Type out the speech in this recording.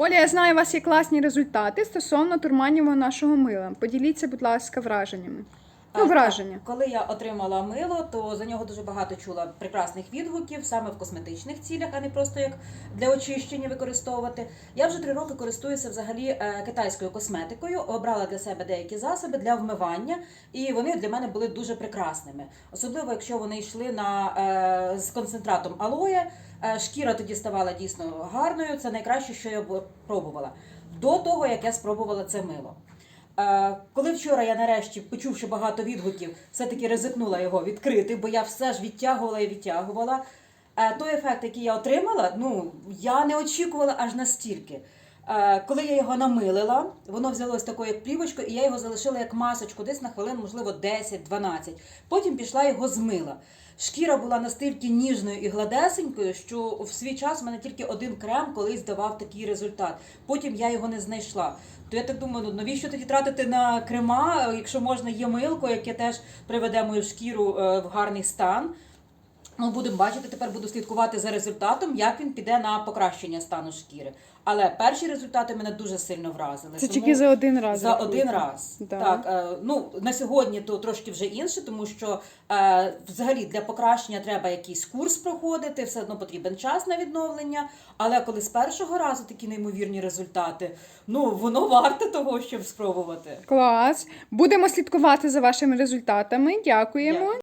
Оля, я знаю, у вас є класні результати стосовно турманівого нашого мила. Поділіться, будь ласка, враженнями. Ну, враження. Коли я отримала мило, то за нього дуже багато чула прекрасних відгуків саме в косметичних цілях, а не просто як для очищення використовувати. Я вже три роки користуюся взагалі е, китайською косметикою. Обрала для себе деякі засоби для вмивання, і вони для мене були дуже прекрасними. Особливо, якщо вони йшли на е, з концентратом алоє. Е, Шкіра тоді ставала дійсно гарною. Це найкраще, що я пробувала. До того як я спробувала це мило. Е, Коли вчора я нарешті, почувши багато відгуків, все-таки ризикнула його відкрити, бо я все ж відтягувала і відтягувала. Е, Той ефект, який я отримала, ну я не очікувала аж настільки. Е, Коли я його намилила, воно взялось такою як плівочкою, і я його залишила як масочку, десь на хвилин, можливо, 10-12. Потім пішла його змила. Шкіра була настільки ніжною і гладесенькою, що в свій час у мене тільки один крем колись давав такий результат. Потім я його не знайшла. То я так думаю, ну навіщо тоді тратити на крема, якщо можна є милко, яке теж приведе мою шкіру е, в гарний стан. Ну, будемо бачити, тепер буду слідкувати за результатом, як він піде на покращення стану шкіри. Але перші результати мене дуже сильно вразили. Це тільки за один раз. за рахуйте. один раз. Да. Так, е, ну на сьогодні то трошки вже інше, тому що е, взагалі для покращення треба якийсь курс проходити, все одно потрібен час на відновлення. Але коли з першого разу такі неймовірні результати, ну воно варте того, щоб спробувати. Клас. Будемо слідкувати за вашими результатами. Дякуємо. Дякую.